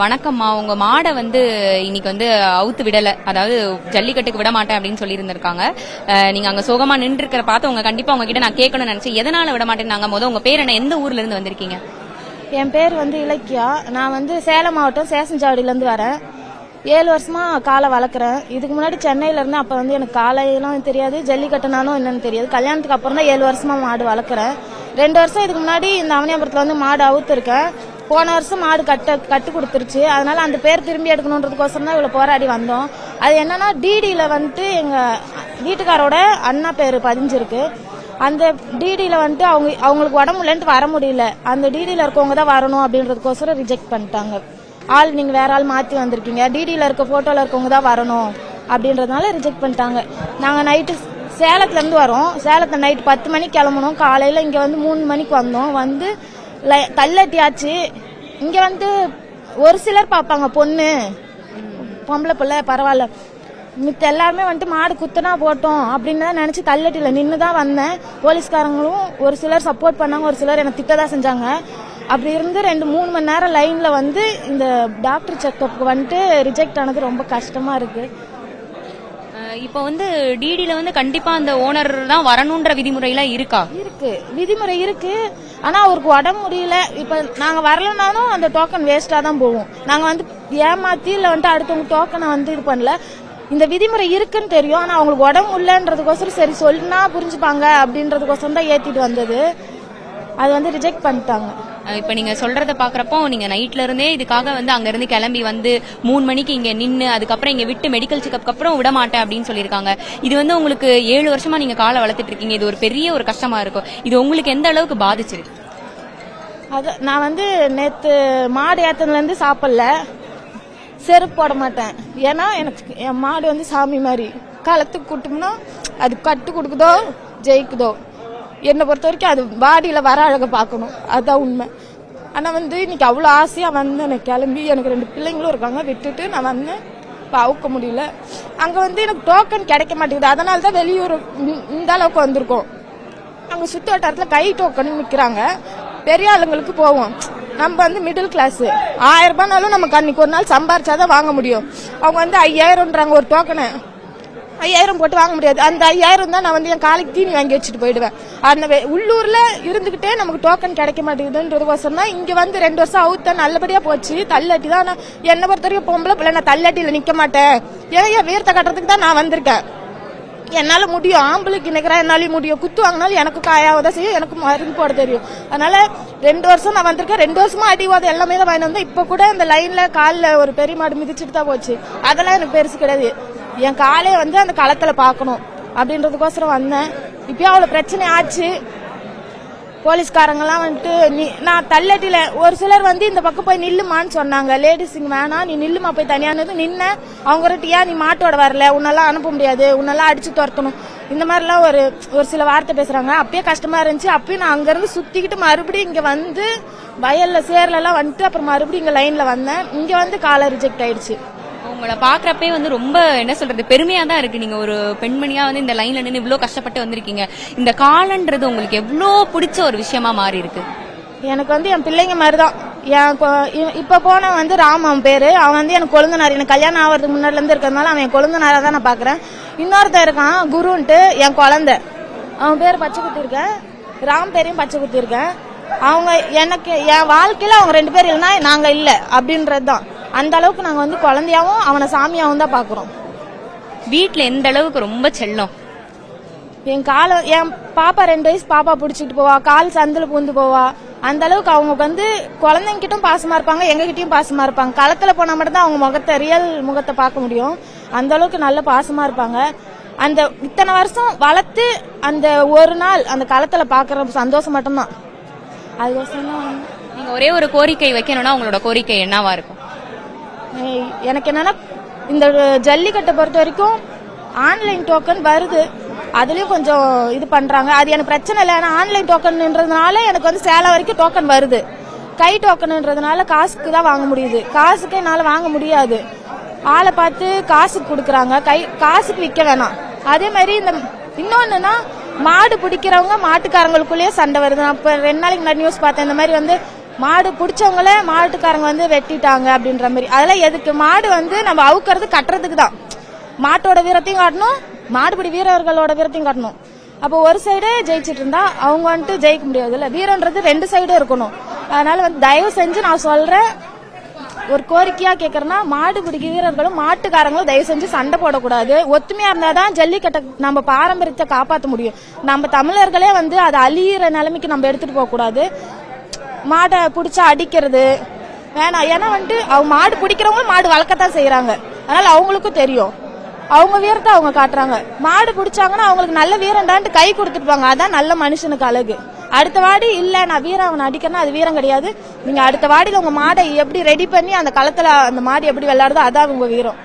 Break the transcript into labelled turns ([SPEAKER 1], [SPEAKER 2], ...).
[SPEAKER 1] வணக்கம்மா உங்க மாடை வந்து இன்னைக்கு வந்து அவுத்து விடல. அதாவது ஜல்லிக்கட்டுக்கு விட மாட்டேன் அப்படின்னு சொல்லி இருந்திருக்காங்க நீங்க அங்க சோகமா நின்று இருக்கிற பார்த்து உங்க கண்டிப்பா உங்ககிட்ட நான் கேட்கணும்னு நினைச்சேன் எதனால விட மாட்டேன்னாங்க போது உங்க பேர் என்ன எந்த ஊர்ல இருந்து வந்திருக்கீங்க?
[SPEAKER 2] என் பேர் வந்து இலக்கியா. நான் வந்து சேலம் மாவட்டம் சேசஞ்சாவடியிலேருந்து வரேன். ஏழு வருஷமா காலை வளர்க்குறேன். இதுக்கு முன்னாடி சென்னையில இருந்து அப்போ வந்து எனக்கு காலையெல்லாம் தெரியாது ஜல்லிக்கட்டுனாலும் என்னன்னு தெரியாது. கல்யாணத்துக்கு அப்புறம் தான் ஏழு வருஷமா மாடு வளர்க்குறேன். ரெண்டு வருஷம் இதுக்கு முன்னாடி இந்த அவனியாபுரத்தில் வந்து மாடு அவுத்துருக்கேன். போன வருஷம் மாடு கட்ட கட்டு கொடுத்துருச்சு. அதனால அந்த பேர் திரும்பி எடுக்கணுன்றதுக்கோசரம் தான் இவ்வளோ போராடி வந்தோம். அது என்னன்னா டிடியில் வந்துட்டு எங்கள் வீட்டுக்காரோட அண்ணா பேர் பதிஞ்சிருக்கு. அந்த டிடியில் வந்துட்டு அவங்க அவங்களுக்கு உடம்பு இல்லைன்ட்டு வர முடியல. அந்த டிடியில் இருக்கவங்க தான் வரணும் அப்படின்றதுக்கோசரம் ரிஜெக்ட் பண்ணிட்டாங்க. ஆள் நீங்கள் வேற ஆள் மாற்றி வந்திருக்கீங்க. டிடியில் இருக்க ஃபோட்டோவில் இருக்கவங்க தான் வரணும் அப்படின்றதுனால ரிஜெக்ட் பண்ணிட்டாங்க. நாங்கள் நைட்டு சேலத்துலேருந்து வரோம். சேலத்தில் நைட்டு பத்து மணிக்கு கிளம்பணும். காலையில் இங்கே வந்து மூணு மணிக்கு வந்தோம். வந்து கல்லட்டியாச்சு இங்கே வந்து ஒரு சிலர் பார்ப்பாங்க பொண்ணு. பொம்பளை பிள்ளை பரவாயில்ல. மித்த எல்லாருமே வந்துட்டு மாடு குத்துனா போட்டோம் அப்படின்னு தான் நினச்சி தள்ளட்டில நின்று தான் வந்தேன். போலீஸ்காரங்களும் ஒரு சிலர் சப்போர்ட் பண்ணாங்க ஒரு சிலர் எனக்கு திட்ட தான் செஞ்சாங்க. அப்படி இருந்து ரெண்டு மூணு மணி நேரம் லைனில் வந்து இந்த டாக்டர் செக்கப்புக்கு வந்துட்டு ரிஜெக்ட் ஆனது ரொம்ப கஷ்டமாக இருக்குது
[SPEAKER 1] இப்போ வந்து டிடில வந்து கண்டிப்பா அந்த ஓனர் தான் வரணும்ன்ற விதிமுறையெல்லாம் இருக்கா?
[SPEAKER 2] இருக்கு. விதிமுறை இருக்கு. ஆனால் அவருக்கு உடம்பு முடியல. இப்போ நாங்கள் வரலனாலும் அந்த டோக்கன் வேஸ்ட்டாக தான் போகும். நாங்கள் வந்து ஏமாத்தி இல்லை வந்துட்டு அடுத்தவங்க டோக்கனை வந்து இது பண்ணல. இந்த விதிமுறை இருக்குன்னு தெரியும். ஆனால் அவங்களுக்கு உடம்பு இல்லைன்றதுக்கோசரம் சரி சொன்னா புரிஞ்சுப்பாங்க அப்படின்றதுக்கோசரம் தான் ஏற்றிட்டு வந்தது. அது வந்து ரிஜெக்ட் பண்ணிட்டாங்க.
[SPEAKER 1] இப்ப நீங்க சொல்றத பாக்குறப்போ நீங்க நைட்ல இருந்தே இதுக்காக வந்து அங்க இருந்து கிளம்பி வந்து மூணு மணிக்கு இங்க நின்னு அதுக்கப்புறம் இங்க விட்டு மெடிக்கல் செக்அப் அப்புறம் விட மாட்டேன் அப்படின்னு சொல்லியிருக்காங்க. இது வந்து உங்களுக்கு ஏழு வருஷமா நீங்க காலை வளர்த்துட்டு இருக்கீங்க. இது ஒரு பெரிய ஒரு கஷ்டமா இருக்கும். இது உங்களுக்கு எந்த அளவுக்கு பாதிச்சிருக்கு
[SPEAKER 2] அது நான் வந்து நேத்து மாடு ஏத்ததுல இருந்து சாப்பிடல. செருப்பு போட மாட்டேன். ஏன்னா எனக்கு என் மாடு வந்து சாமி மாதிரி. களத்துக்கு கூட்டோம்னா அது கட்டு கொடுக்குதோ ஜெயிக்குதோ. என்னை பொறுத்த வரைக்கும் அது பாடியில் வர அழகை பார்க்கணும். அதுதான் உண்மை. ஆனால் வந்து இன்னைக்கு அவ்வளோ ஆசையாக வந்து எனக்கு கிளம்பி எனக்கு ரெண்டு பிள்ளைங்களும் இருக்காங்க. விட்டுட்டு நான் வந்து பார்க்க முடியல. அங்கே வந்து எனக்கு டோக்கன் கிடைக்க மாட்டேங்குது. அதனால தான் வெளியூர் இந்த- அளவுக்கு வந்திருக்கோம். அங்கே சுற்று வட்டாரத்தில் கை டோக்கன் நிற்கிறாங்க பெரிய ஆளுங்களுக்கு போவோம். நம்ம வந்து மிடில் கிளாஸ் ஆயிரம் ரூபாய்னாலும் நமக்கு அன்னைக்கு ஒரு நாள் சம்பாரிச்சாதான் வாங்க முடியும். அவங்க வந்து ஐயாயிரம்ன்றாங்க ஒரு டோக்கனை ஐயாயிரம் போட்டு வாங்க முடியாது. அந்த ஐயாயிரம் தான் நான் வந்து என் காலைக்கு தீனி வாங்கி வச்சுட்டு போயிடுவேன். அந்த உள்ளூரில் உள்ளூர்ல இருந்துகிட்டே நமக்கு டோக்கன் கிடைக்க மாட்டேங்குதுன்றதுக்கோசரம் தான் இங்க வந்து ரெண்டு வருஷம் அவுத்த நல்லபடியா போச்சு. தள்ளாட்டி தான் நான் என்னை பொறுத்த வரைக்கும் பொம்பளை பிள்ளை நான் தள்ளாட்டியில் நிக்க மாட்டேன். ஏன் என் வீரத்தை கட்டுறதுக்கு தான் நான் வந்திருக்கேன். என்னால முடியும். ஆம்பளைக்கு நினைக்கிறேன் என்னாலையும் முடியும். குத்து வாங்கினாலும் எனக்கு காயாவதா செய்யும் எனக்கு மருந்து போட தெரியும். அதனால ரெண்டு வருஷம் நான் வந்திருக்கேன். ரெண்டு வருஷமா அடிவாதம் எல்லாமே தான் வாங்கி வந்தேன் இப்ப கூட இந்த லைன்ல காலில் ஒரு பெரிய மாடு மிதிச்சுட்டு தான் போச்சு. அதெல்லாம் எனக்கு பெருசு கிடையாது. என் காலையை வந்து அந்த களத்துல பார்க்கணும் அப்படின்றதுக்கோசரம் வந்தேன். இப்பயும் அவ்வளவு பிரச்சனை ஆச்சு. போலீஸ்காரங்கெல்லாம் வந்துட்டு நீ நான் தள்ளட்டில. ஒரு சிலர் வந்து இந்த பக்கம் போய் நில்லுமான்னு சொன்னாங்க. லேடிஸ் இங்க வேணாம். நீ நில்லுமா போய் தனியானது? நின்ன அவங்ககிட்ட ஏன் நீ மாட்டோட வரல? உன்னெல்லாம் அனுப்ப முடியாது. உன்னெல்லாம் அடிச்சு துரத்தணும். இந்த மாதிரிலாம் ஒரு ஒரு சில வார்த்தை பேசுறாங்க. அப்பயே கஷ்டமா இருந்துச்சு. அப்பயும் நான் அங்கேருந்து சுத்திக்கிட்டு மறுபடியும் இங்க வந்து வயல்ல சேர்லலாம் வந்துட்டு அப்புறம் மறுபடியும் இங்க லைன்ல வந்தேன். இங்க வந்து காலை ரிஜெக்ட் ஆயிடுச்சு.
[SPEAKER 1] உங்களை பாக்குறப்பே வந்து ரொம்ப என்ன சொல்றது பெருமையா தான் இருக்கு. நீங்க ஒரு பெண்மணியா வந்து இந்த லைன்ல நின்று இவ்வளவு கஷ்டப்பட்டு வந்திருக்கீங்க. இந்த காலன்றது உங்களுக்கு எவ்வளோ பிடிச்ச ஒரு விஷயமா மாறி இருக்கு?
[SPEAKER 2] எனக்கு வந்து என் பிள்ளைங்க மாதிரி தான் என் கொ- இப்ப போன வந்து ராம் அவன் பேரு. அவன் வந்து எனக்கு கொழுந்தனார். எனக்கு கல்யாணம் ஆகிறதுக்கு முன்னாடில இருந்து இருக்கிறதுனால அவன் என் கொழுந்தனாரா தான் நான் பாக்குறேன். இன்னொருத்தன் இருக்கான் குருன்ட்டு என் குழந்தை. அவன் பேர் பச்சை குத்தி இருக்கேன் ராம் பேரையும் பச்சை குத்தி இருக்கேன் அவங்க எனக்கு என் வாழ்க்கையில அவங்க ரெண்டு பேர் இல்லைன்னா நாங்க இல்ல அப்படின்றது தான் அந்த அளவுக்கு நாங்க வந்து குழந்தையாவும் அவனை சாமியாவும் தான் பாக்குறோம்.
[SPEAKER 1] வீட்ல எந்த அளவுக்கு ரொம்ப செல்லம்?
[SPEAKER 2] என் காலை என் பாப்பா ரெண்டு வயசு பாப்பா பிடிச்சிட்டு போவா கால் சந்தில பூந்து போவா. அந்த அளவுக்கு அவங்க வந்து குழந்தைங்க கிட்டும் பாசமா இருப்பாங்க எங்க கிட்டயும் பாசமா இருப்பாங்க. களத்துல போனா மட்டும்தான் அவங்க முகத்தை ரியல் முகத்தை பார்க்க முடியும். அந்த அளவுக்கு நல்ல பாசமா இருப்பாங்க. அந்த இத்தனை வருஷம் வளர்த்து அந்த ஒரு நாள் அந்த களத்துல பாக்குற சந்தோஷம் மட்டும்தான். அதுக்கோசரம் தான்.
[SPEAKER 1] ஒரே ஒரு கோரிக்கை வைக்கணும்னா உங்களோட கோரிக்கை என்னவா இருக்கும்?
[SPEAKER 2] எனக்கு என்னன்னா இந்த ஜல்லிக்கட்டை பொறுத்த வரைக்கும் ஆன்லைன் டோக்கன் வருது. அதுலயும் கொஞ்சம் இது பண்றாங்க. அது எனக்கு பிரச்சனை இல்லை. ஏன்னா ஆன்லைன் டோக்கன்ன்றதுனால எனக்கு வந்து சேலம் வரைக்கும் டோக்கன் வருது. கை டோக்கன்ன்றதுனால காசுக்கு தான் வாங்க முடியுது. காசுக்கு என்னால வாங்க முடியாது. ஆளை பார்த்து காசுக்கு கொடுக்குறாங்க. கை காசுக்கு விற்க வேணாம். அதே மாதிரி இந்த இன்னொன்னுனா மாடு பிடிக்கிறவங்க மாட்டுக்காரங்களுக்குள்ளேயே சண்டை வருது. நான் இப்போ ரெண்டு நாளைக்கு முன்னாடி நியூஸ் பார்த்தேன். இந்த மாதிரி வந்து மாடு பிடிச்சவங்களே மாட்டுக்காரங்க வந்து வெட்டிட்டாங்க அப்படின்ற மாதிரி. அதெல்லாம் எதுக்கு? மாடு வந்து நம்ம அவுக்கிறது கட்டுறதுக்கு தான். மாட்டோட வீரத்தையும் காட்டணும் மாடுபிடி வீரர்களோட வீரத்தையும் காட்டணும். அப்போ ஒரு சைடு ஜெயிச்சிட்டு இருந்தா அவங்க வந்துட்டு ஜெயிக்க முடியாது இல்லை வீரன்றது ரெண்டு சைடும் இருக்கணும். அதனால வந்து தயவு செஞ்சு நான் சொல்றேன் ஒரு கோரிக்கையா கேக்குறேன்னா மாடு பிடிக்க வீரர்களும் மாட்டுக்காரங்களும் தயவு செஞ்சு சண்டை போடக்கூடாது. ஒத்துமையா இருந்தாதான் ஜல்லிக்கட்டை நம்ம பாரம்பரியத்தை காப்பாற்ற முடியும். நம்ம தமிழர்களே வந்து அதை அழியிற நிலைமைக்கு நம்ம எடுத்துட்டு போக கூடாது மாடை பிடிச்சா அடிக்கிறது வேணாம். ஏன்னா வந்துட்டு அவங்க மாடு பிடிக்கிறவங்களும் மாடு வளர்க்கத்தான் செய்கிறாங்க அதனால் அவங்களுக்கும் தெரியும். அவங்க வீரத்தை அவங்க காட்டுறாங்க. மாடு பிடிச்சாங்கன்னா அவங்களுக்கு நல்ல வீரண்டான்ட்டு கை கொடுத்துருப்பாங்க. அதான் நல்ல மனுஷனுக்கு அழகு. அடுத்த வாடி இல்ல நான் வீரம் அவனை அடிக்கிறேன்னா அது வீரம் கிடையாது. நீங்க அடுத்த வாடியில் உங்க மாடை எப்படி ரெடி பண்ணி அந்த களத்துல அந்த மாடு எப்படி விளையாடுதோ அதான் உங்க வீரம்.